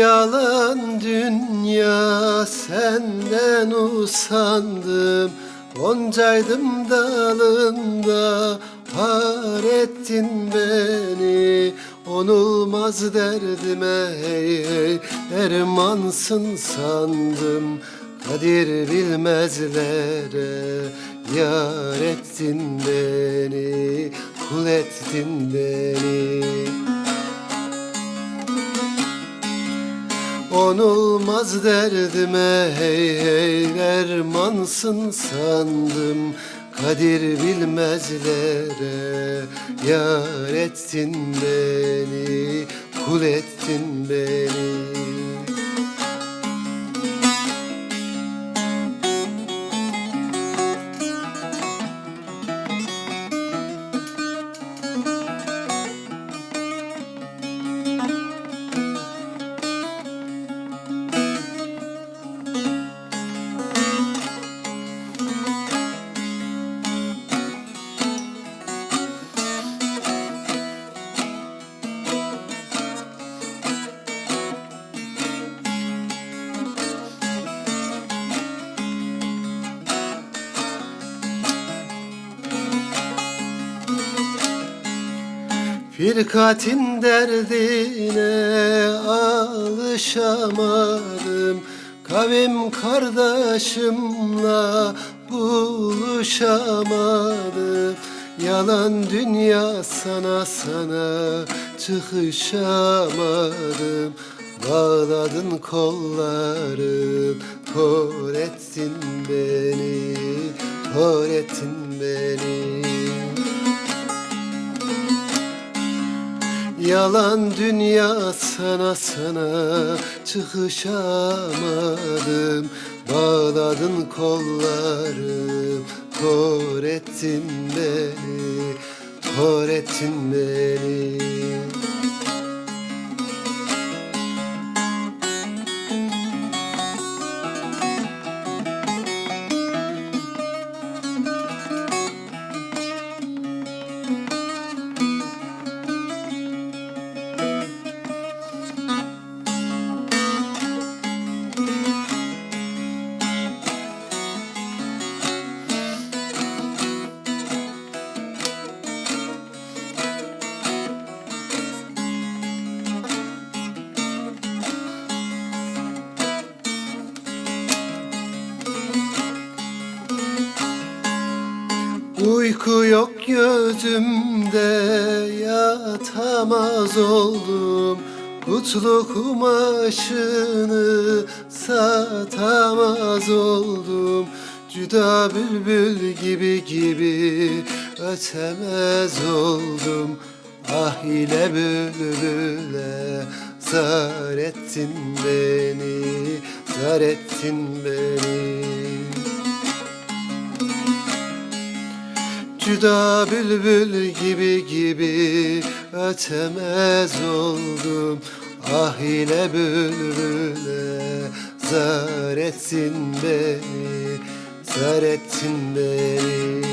yalan dünya senden usandım. Goncaydım dalında har ettin beni. Onulmaz derdime hey hey Dermansın sandım. Kadir bilmezlere Yar ettin beni Kul ettin beni Onulmaz derdime hey hey dermansın sandım. Kadir bilmezlere yar ettin beni Kul ettin beni Firkatin derdine alışamadım. Kavim kardeşimle buluşamadım. Yalan dünya sana sana çıkışamadım. Bağladın kolların kor ettin beni Kor ettin Yalan dünya sana sana çıkışamadım. Bağladın kollarım kor ettin beni Kor ettin beni Uyku yok gözümde yatamaz oldum. Kutlu kumaşını satamaz oldum. Cüda bülbül gibi gibi ötemez oldum. Ah ile bülbüle zar ettin beni Zar ettin beni Cüda bülbül gibi gibi ötemez oldum. Ah ile bülbüle zar ettin beni Zar ettin beni